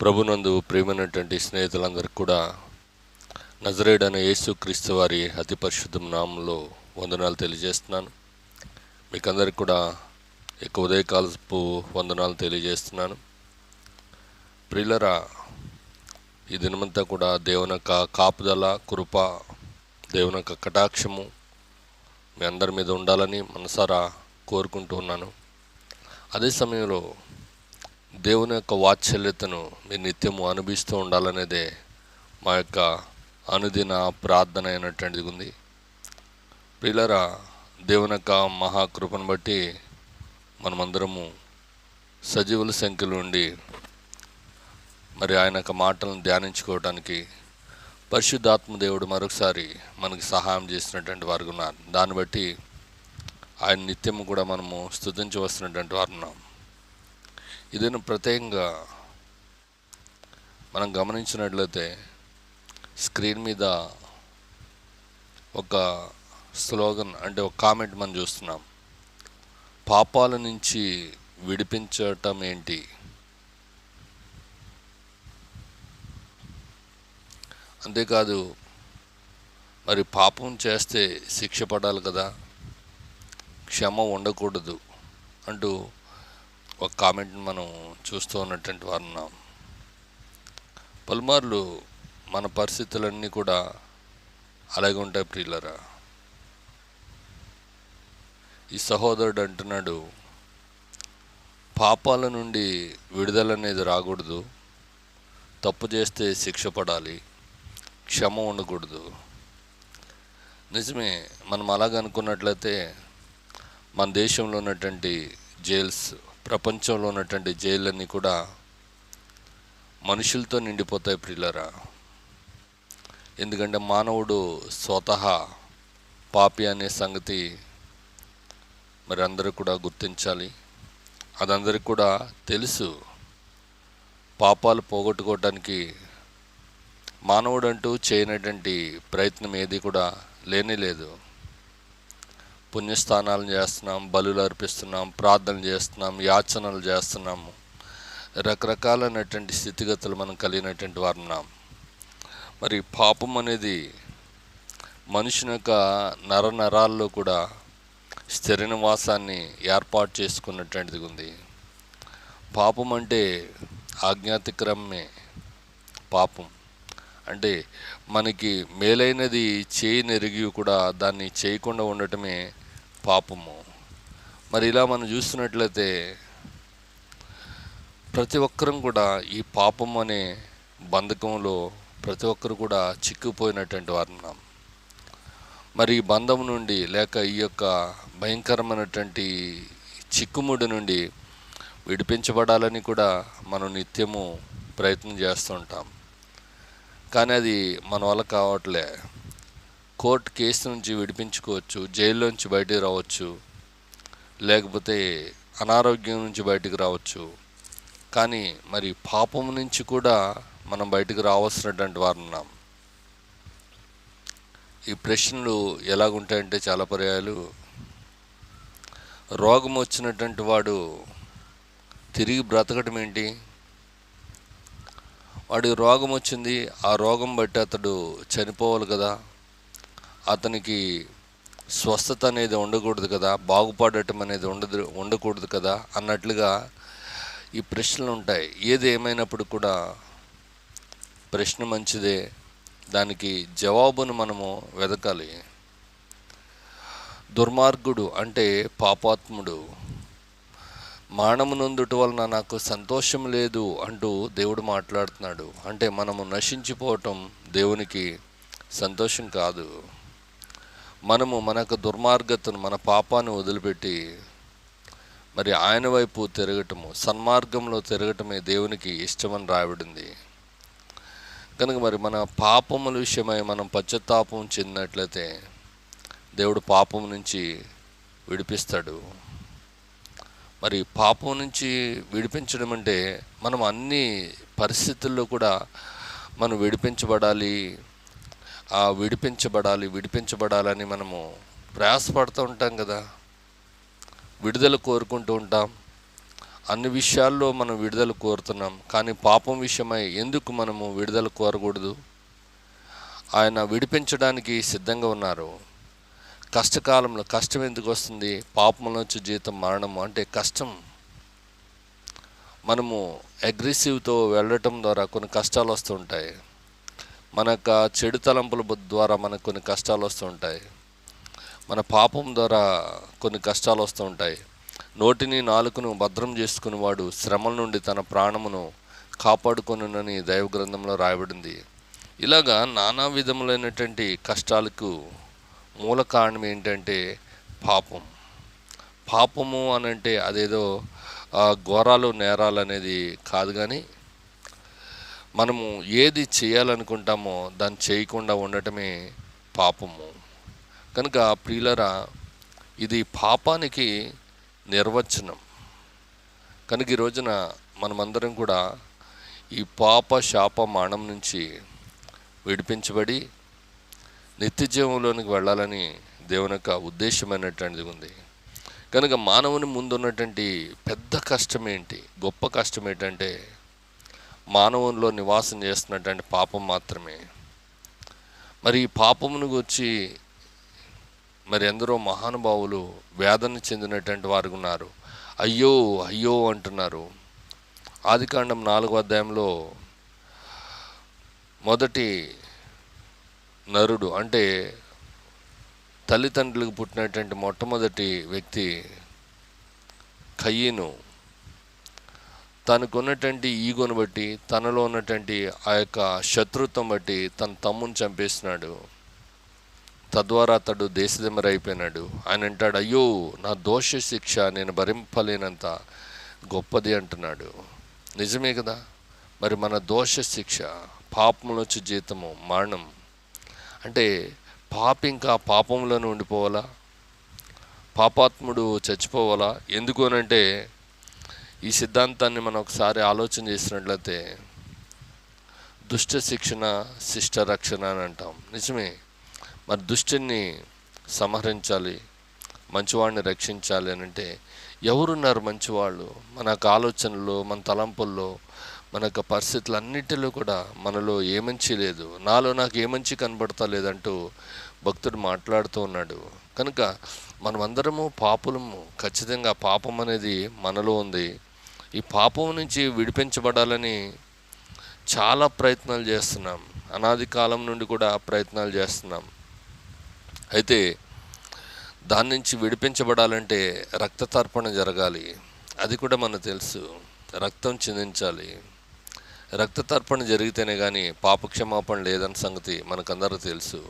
ప్రభునందు ప్రేమైనటువంటి స్నేహితులందరికీ కూడా నజరేడైన యేసు క్రీస్తు వారి అతి పరిశుద్ధం నామంలో వందనాలు తెలియజేస్తున్నాను. మీకందరికి కూడా ఎక్కువ ఉదయకాలపు వందనాలు తెలియజేస్తున్నాను. ప్రిల్లరా ఈ దినమంతా కూడా దేవుని యొక్క కాపుదల కృప దేవుని యొక్క కటాక్షము మీ అందరి మీద ఉండాలని మనసారా కోరుకుంటూ ఉన్నాను. అదే సమయంలో దేవుని యొక్క వాత్సల్యతను మీరు నిత్యము అనుభవిస్తూ ఉండాలనేదే మా యొక్క అనుదిన ప్రార్థన అయినటువంటిది ఉంది. పిల్లరా దేవుని యొక్క మహాకృపను బట్టి మనమందరము సజీవుల సంఖ్యలో ఉండి మరి ఆయన యొక్క మాటలను ధ్యానించుకోవడానికి పరిశుద్ధాత్మ దేవుడు మరొకసారి మనకి సహాయం చేసినటువంటి వారు ఉన్నారు. దాన్ని బట్టి ఆయన నిత్యము కూడా మనము స్థుతించవలసినటువంటి వారు ఉన్నాం. ఇదేను ప్రత్యేకంగా మనం గమనించినట్లయితే స్క్రీన్ మీద ఒక స్లోగన్ అంటే ఒక కామెంట్ మనం చూస్తున్నాం. పాపాల నుంచి విడిపించటం ఏంటి? అంతేకాదు మరి పాపం చేస్తే శిక్ష పడాలి కదా? క్షమ ఉండకూడదు అంటూ ఒక కామెంట్ మనం చూస్తూ ఉన్నటువంటి వారు ఉన్నాం. పలుమార్లు మన పరిస్థితులన్నీ కూడా అలాగే ఉంటాయి ప్రియులరా. ఈ సహోదరుడు అంటున్నాడు పాపాల నుండి విడుదల అనేది రాకూడదు. తప్పు చేస్తే శిక్ష పడాలి. క్షమ ఉండకూడదు. నిజమే మనం అలాగ అనుకున్నట్లయితే మన దేశంలో ఉన్నటువంటి జైల్స్ ప్రపంచంలో ఉన్నటువంటి జైళ్ళన్నీ కూడా మనుషులతో నిండిపోతాయి ప్రియులరా. ఎందుకంటే మానవుడు స్వతహా పాపి అనే సంగతి మరి అందరూ కూడా గుర్తించాలి. అదందరికి కూడా తెలుసు. పాపాలు పోగొట్టుకోవడానికి మానవుడు అంటూ చేయనటువంటి ప్రయత్నం ఏది కూడా లేనే లేదు. పుణ్యస్థానాలు చేస్తున్నాం బలులు అర్పిస్తున్నాం ప్రార్థన చేస్తున్నాం యాచనలు చేస్తున్నాము. రకరకాలైనటువంటి స్థితిగతులు మనం కలిగినటువంటి వారు ఉన్నాం. మరి పాపం అనేది మనుషుని యొక్క నర నరాల్లో కూడా స్థిర నివాసాన్ని ఏర్పాటు చేసుకున్నటువంటిది ఉంది. పాపం అంటే ఆజ్ఞాతిక్రమే పాపం. అంటే మనకి మేలైనది చేయనెరిగి కూడా దాన్ని చేయకుండా ఉండటమే పాపము. మరి ఇలా మనం చూస్తున్నట్లయితే ప్రతి ఒక్కరం కూడా ఈ పాపం అనే బంధకంలో ప్రతి ఒక్కరు కూడా చిక్కుపోయినటువంటి వారు ఉన్నాం మరి ఈ బంధం నుండి లేక ఈ యొక్క భయంకరమైనటువంటి చిక్కుముడి నుండి విడిపించబడాలని కూడా మనం నిత్యము ప్రయత్నం చేస్తూ ఉంటాం. కానీ అది మన వల్ల కావట్లే. కోర్టు కేసు నుంచి విడిపించుకోవచ్చు జైల్లోంచి బయటికి రావచ్చు లేకపోతే అనారోగ్యం నుంచి బయటికి రావచ్చు. కానీ మరి పాపం నుంచి కూడా మనం బయటికి రావాల్సినటువంటి వారు ఉన్నాం. ఈ ప్రశ్నలు ఎలాగుంటాయంటే చాలా పర్యాయాలు. రోగం వచ్చినటువంటి వాడు తిరిగి బ్రతకటం ఏంటి? వాడికి రోగం వచ్చింది ఆ రోగం బట్టి అతడు చనిపోవాలి కదా. అతనికి స్వస్థత అనేది ఉండకూడదు కదా బాగుపడటం అనేది ఉండదు ఉండకూడదు కదా అన్నట్లుగా ఈ ప్రశ్నలు ఉంటాయి. ఏది ఏమైనప్పుడు కూడా ప్రశ్న మంచిదే దానికి జవాబును మనము వెదకాలి. దుర్మార్గుడు అంటే పాపాత్ముడు. మానమునందుట వలన నాకు సంతోషం లేదు అంటూ దేవుడు మాట్లాడుతున్నాడు. అంటే మనము నశించిపోవటం దేవునికి సంతోషం కాదు. మనము మనకు దుర్మార్గతను మన పాపాన్ని వదిలిపెట్టి మరి ఆయన వైపు తిరగటము సన్మార్గంలో తిరగటమే దేవునికి ఇష్టమని రాయబడింది. కనుక మరి మన పాపముల విషయమై మనం పశ్చాత్తాపం చెందినట్లయితే దేవుడు పాపం నుంచి విడిపిస్తాడు. మరి పాపం నుంచి విడిపించడం అంటే మనం అన్ని పరిస్థితుల్లో కూడా మనం విడిపించబడాలి ఆ విడిపించబడాలి విడిపించబడాలని మనము ప్రయాసపడుతూ ఉంటాం కదా. విడుదల కోరుకుంటూ ఉంటాం. అన్ని విషయాల్లో మనం విడుదల కోరుతున్నాం. కానీ పాపం విషయమై ఎందుకు మనము విడుదల కోరకూడదు? ఆయన విడిపించడానికి సిద్ధంగా ఉన్నారు. కష్టకాలంలో కష్టం ఎందుకు వస్తుంది? పాపం నుంచి జీతం మరణము అంటే కష్టం. మనము అగ్రెసివ్తో వెళ్ళటం ద్వారా కొన్ని కష్టాలు వస్తుంటాయి మన యొక్క చెడు తలంపుల ద్వారా మనకు కొన్ని కష్టాలు వస్తుంటాయి మన పాపం ద్వారా కొన్ని కష్టాలు వస్తూ ఉంటాయి. నోటిని నాలుకను భద్రం చేసుకునేవాడు శ్రమల నుండి తన ప్రాణమును కాపాడుకొనునని దైవ గ్రంథంలో రాయబడింది. ఇలాగా నానా విధములైనటువంటి కష్టాలకు మూల కారణం ఏంటంటే పాపం. పాపము అని అంటే అదేదో ఘోరాలు నేరాలు అనేది కాదు కానీ మనము ఏది చేయాలనుకుంటామో దాన్ని చేయకుండా ఉండటమే పాపము. కనుక ప్రియులరా ఇది పాపానికి నిర్వచనం. కనుక ఈ రోజున మనమందరం కూడా ఈ పాప శాప మానం నుంచి విడిపించబడి నిత్య జీవంలోనికి వెళ్ళాలని దేవుని యొక్క ఉద్దేశమైనటువంటిది ఉంది. కనుక మానవుని ముందున్నటువంటి పెద్ద కష్టం ఏంటి? గొప్ప కష్టం ఏంటంటే మానవునిలో నివాసం చేస్తున్నటువంటి పాపం మాత్రమే. మరి ఈ పాపమును గురించి మరి ఎందరో మహానుభావులు వేదన చెందినటువంటి వారు ఉన్నారు. అయ్యో అయ్యో అంటున్నారు. ఆదికాండం నాలుగో అధ్యాయంలో మొదటి నరుడు అంటే తల్లిదండ్రులకు పుట్టినటువంటి మొట్టమొదటి వ్యక్తి కయ్యను. తనకున్నటువంటి ఈగోను బట్టి తనలో ఉన్నటువంటి ఆ యొక్క శత్రుత్వం బట్టి తన తమ్ముని చంపేసినాడు. తద్వారా అతడు దేశదిమ్మర అయిపోయినాడు ఆయన అంటాడు అయ్యో నా దోష శిక్ష నేను భరింపలేనంత గొప్పది అంటున్నాడు. నిజమే కదా? మరి మన దోష శిక్ష పాపములో వచ్చే జీతము మరణం అంటే పాప ఇంకా పాపంలోనే ఉండిపోవాలా? పాపాత్ముడు చచ్చిపోవాలా? ఎందుకనంటే ఈ సిద్ధాంతాన్ని మనం ఒకసారి ఆలోచన చేసినట్లయితే దుష్ట శిక్షణ శిష్ట రక్షణ అని అంటాం. నిజమే. మరి దుష్టిని సంహరించాలి మంచివాడిని రక్షించాలి అని అంటే ఎవరున్నారు మంచివాళ్ళు? మన ఆలోచనలు ఆలోచనలో మన తలంపుల్లో మన యొక్క పరిస్థితులన్నిటిలో కూడా మనలో ఏ మంచి లేదు. నాలో నాకు ఏ మంచి కనబడతా లేదంటూ భక్తుడు మాట్లాడుతూ ఉన్నాడు. కనుక మనమందరము పాపులము. ఖచ్చితంగా పాపం అనేది మనలో ఉంది. ఈ పాపం నుంచి విడిపించబడాలని చాలా ప్రయత్నాలు చేస్తున్నాం. అనాది కాలం నుండి కూడా ప్రయత్నాలు చేస్తున్నాం. అయితే దాని నుంచి విడిపించబడాలంటే రక్త తర్పణ జరగాలి. అది కూడా మనకు తెలుసు. రక్తం చిందించాలి. రక్త తర్పణ జరిగితేనే కానీ పాపక్షమాపణ లేదన్న సంగతి మనకందరూ తెలుసు.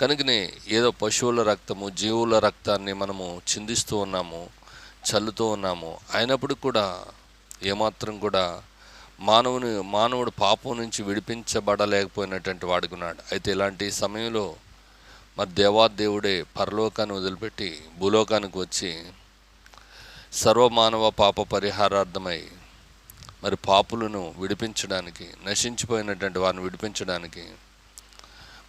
కనుకనే ఏదో పశువుల రక్తము జీవుల రక్తాన్ని మనము చిందిస్తూ ఉన్నాము చల్లుతూ ఉన్నాము. అయినప్పుడు కూడా ఏమాత్రం కూడా మానవుని మానవుడు పాపం నుంచి విడిపించబడలేకపోయినటువంటి వాడుకున్నాడు అయితే ఇలాంటి సమయంలో మరి దేవాదేవుడే పరలోకాన్ని వదిలిపెట్టి భూలోకానికి వచ్చి సర్వమానవ పాప పరిహారార్థమై మరి పాపులను విడిపించడానికి నశించిపోయినటువంటి వారిని విడిపించడానికి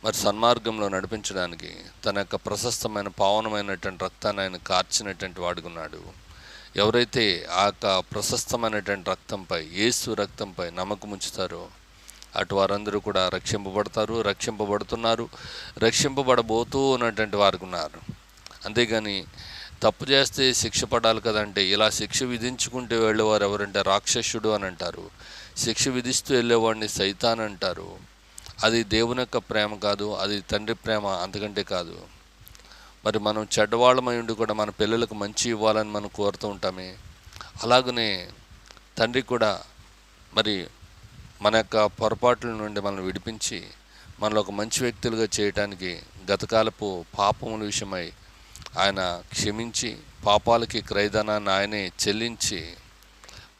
మరి సన్మార్గంలో నడిపించడానికి తన యొక్క ప్రశస్తమైన పావనమైనటువంటి రక్తాన్ని ఆయన కార్చినటువంటి వాడుకున్నాడు ఎవరైతే ఆ యొక్క ప్రశస్తమైనటువంటి రక్తంపై యేసు రక్తంపై నమ్మకం ఉంచుతారో అటు వారందరూ కూడా రక్షింపబడతారు రక్షింపబడుతున్నారు రక్షింపబడబోతూ ఉన్నటువంటి వారు ఉన్నారు. అంతేగాని తప్పు చేస్తే శిక్ష పడాలి కదంటే ఇలా శిక్ష విధించుకుంటూ వెళ్ళేవారు ఎవరంటే రాక్షసుడు అని అంటారు. శిక్ష విధిస్తూ వెళ్ళేవాడిని సైతాన్ అంటారు. అది దేవుని యొక్క ప్రేమ కాదు అది తండ్రి ప్రేమ అంతకంటే కాదు. మరి మనం చెడ్డవాళ్ళమై ఉండి కూడా మన పిల్లలకు మంచి ఇవ్వాలని మనం కోరుతూ ఉంటామే. అలాగనే తండ్రి కూడా మరి మన యొక్క పొరపాట్ల నుండి మనల్ని విడిపించి మనలో ఒక మంచి వ్యక్తులుగా చేయటానికి గతకాలపు పాపముల విషయమై ఆయన క్షమించి పాపాలకి క్రైదనాన్ని ఆయనే చెల్లించి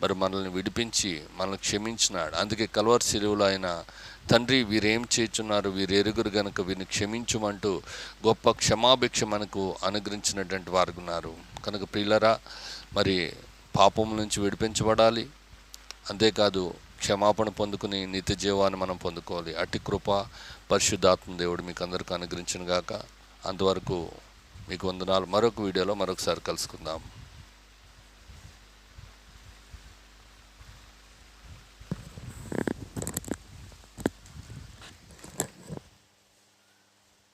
మరి మనల్ని విడిపించి మనల్ని క్షమించినాడు. అందుకే కల్వర్ సిలువలో ఆయన తండ్రి వీరేం చేస్తున్నారు వీరెరుగురు గనుక వీరిని క్షమించమంటూ గొప్ప క్షమాభిక్ష మనకు అనుగ్రహించినటువంటి వారు ఉన్నారు. కనుక ప్రియులరా మరి పాపం నుంచి విడిపించబడాలి. అంతేకాదు క్షమాపణ పొందుకుని నిత్య జీవాన్ని మనం పొందుకోవాలి. అట్టి కృప పరిశుద్ధాత్మ దేవుడు మీకు అందరికీ అనుగ్రహించిన గాక. అంతవరకు మీకు వందనాలు. మరొక వీడియోలో మరొకసారి కలుసుకుందాం.